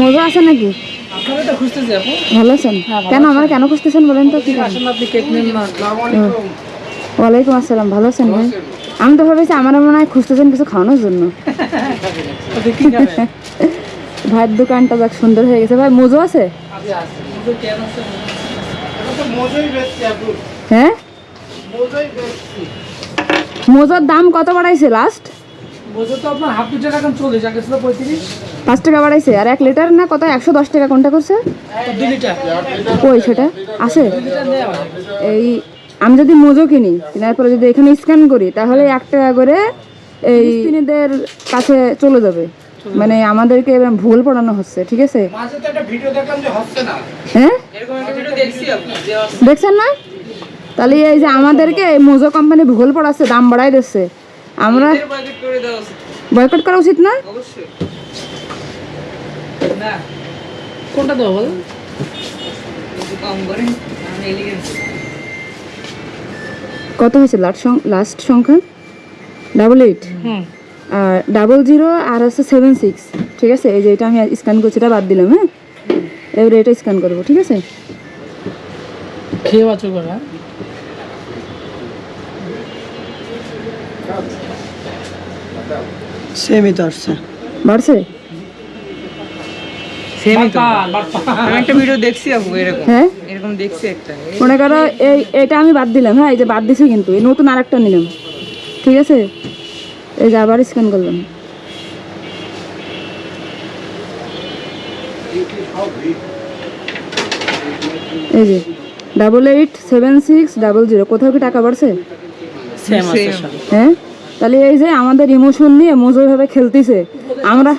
মজা আছে নাকি? আপনারা তো খুঁজতেছি আপু। ভালো আছেন? কেন আমার কেন খুঁজতেছেন বলেন তো? কি ওয়ালাইকুম আসসালাম ভালো আছেন ভাই? আমি তো ভাবেছি আমার মনে হয় খুঁজতেছেন কিছু খাওয়ানোর জন্য। ভাইয়ের দোকানটা যাক সুন্দর হয়ে গেছে। ভাই মজো আছে? হ্যাঁ? মোজার দাম কত বাড়াইছে লাস্ট বোঝো তো আপনার হাফ লিটার এখন চল্লিশ আগে ছিল পঁয়ত্রিশ। পাঁচ টাকা বাড়াইছে। আর এক লিটার না কত? একশো দশ টাকা। কোনটা করছে? কই সেটা। আছে? এই আমি যদি মোজো কিনি কেনার পরে যদি এখানে স্ক্যান করি তাহলে এক টাকা করে এই ফিলিস্তিনিদের কাছে চলে যাবে। মানে আমাদেরকে ভুল পড়ানো হচ্ছে ঠিক আছে? হ্যাঁ? দেখছেন না? তাহলে এই যে আমাদেরকে মোজো কোম্পানি ভুল পড়াচ্ছে দাম বাড়াই দিচ্ছে। আমরা বয়কট করা উচিত না? অবশ্যই। না কোনটা দেবো বল? কম করে কত হয়েছে লাস্ট লাস্ট সংখ্যা? ডাবল এইট হুম। আর ডাবল জিরো আর আছে সেভেন সিক্স ঠিক আছে? এই যে এটা আমি স্ক্যান করছি এটা বাদ দিলাম হ্যাঁ? এবারে এটা স্ক্যান করব ঠিক আছে? খেয়ে বাঁচো করে হ্যাঁ? সেমই তো আসছে। বাড়ছে? সেমই তো আমি একটা ভিডিও দেখছি আপু এরকম। হ্যাঁ? এরকম দেখছি একটা। মনে করো এই এটা আমি বাদ দিলাম হ্যাঁ? এই যে বাদ দিছি কিন্তু এই নতুন আরেকটা নিলাম। ঠিক আছে? এই যে আবার স্ক্যান করলাম। এই যে double eight seven six double zero কোথাও কি টাকা বাড়ছে। হ্যাঁ? তাহলে এই যে আমাদের ইমোশন নিয়ে মজো ভাবে খেলতেছে। আমরা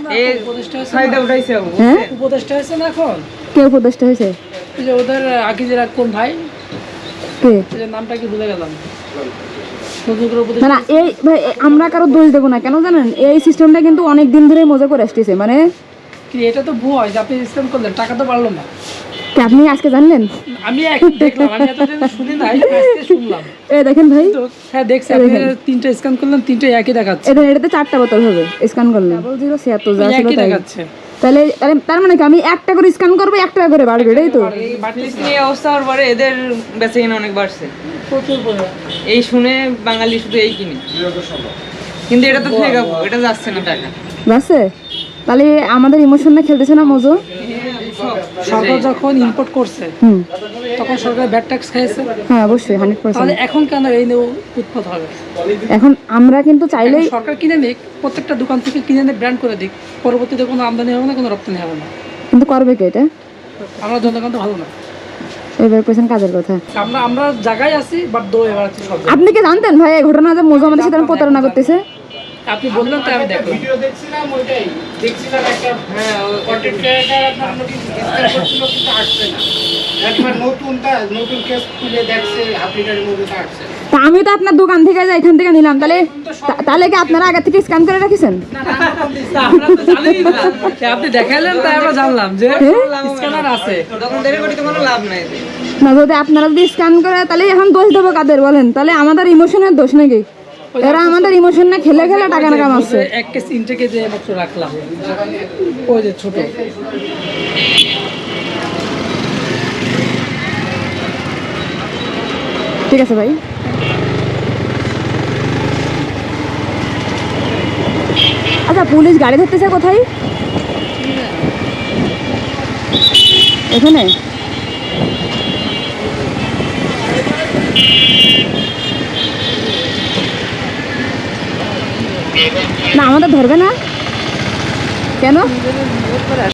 হ্যাঁ? উপদেশটা হয়েছে না এখন? কে উপদেশটা হয়েছে? যে ওদের কোন ভাই? কে? এই নামটা কি ভুলে গেলাম। নতুন করে উপদেশ না না এই ভাই আমরা কারও দোষ দেবো না কেন জানেন? এই সিস্টেমটা কিন্তু অনেক দিন ধরে মজা করে আসতেছে মানে কি এটা তো ভুয়া যে আপনি সিস্টেম করলেন টাকা তো বাড়লো না। আপনি আজকে জানলেন? আমি দেখলাম আমি এতদিন শুনি নাই আজকে শুনলাম। এ দেখেন ভাই। হ্যাঁ দেখছি আপনি তিনটা স্ক্যান করলেন তিনটা একই দেখাচ্ছে। এটা এটাতে চারটা বোতল হবে স্ক্যান করলে যা ছিল তাই। দেখাচ্ছে। তাহলে তার মানে কি আমি একটা করে স্ক্যান করব এক টাকা করে বাড়বে এটাই তো? এই অবস্থা হওয়ার পরে এদের বেঁচে কিনা অনেক বাড়ছে। এই শুনে বাঙালি শুধু এই কিনে। কিন্তু এটা তো ফেক এটা যাচ্ছে না টাকা। বাসে তাহলে আমাদের ইমোশন না খেলতেছে না মজো সরকার যখন ইম্পোর্ট করছে তখন সরকার ব্যাট ট্যাক্স খাইছে হ্যাঁ অবশ্যই হান্ড্রেড তাহলে এখন কেন এই নিয়ে উৎপাদ হবে? এখন আমরা কিন্তু চাইলেই সরকার কিনে নিক প্রত্যেকটা দোকান থেকে কিনে নিয়ে ব্র্যান্ড করে দিক পরবর্তীতে কোনো আমদানি হবে না কোনো রপ্তানি হবে না। কিন্তু করবে কি এটা? আমরা জনগণ তো ভালো না। এবার কাজের কথা। আমরা আমরা জায়গায় আছি বাট দো এবার। আপনি কি জানতেন ভাই ঘটনা যে মজো আমাদের সাথে প্রতারণা করতেছে? আপনি বললেন তাই আমি দেখলাম। ভিডিও দেখছিলাম ওইটাই। দেখছিলাম একটা হ্যাঁ কন্টেন্ট ক্রিয়েটার আপনার নতুন স্ক্যান করছিল কিন্তু আসছে না। একবার নতুনটা নতুন কেস খুলে দেখছে মধ্যে তো আসছে তা আমি তো আপনার দোকান থেকে যাই এখান থেকে নিলাম। তাহলে তাহলে কি আপনারা আগে থেকে স্ক্যান করে রাখিছেন? আমরা তো জানিই না। আপনি দেখাইলেন তাই আমরা জানলাম যে স্ক্যানার আছে। তখন দেরি করি তো কোনো লাভ নাই। না যদি আপনারা যদি স্ক্যান করে তাহলে এখন দোষ দেবো কাদের বলেন? তাহলে আমাদের ইমোশনের দোষ নাকি? এরা আমাদের ইমোশন না খেলে খেলে টাকা না কামাচ্ছে এক কেস ইনটেকে যে মাত্র রাখলাম। ওই যে ছোট। ঠিক আছে ভাই। আচ্ছা পুলিশ গাড়ি ধরতেছে কোথায়? এখানে? না আমাদের ধরবে না? কেন?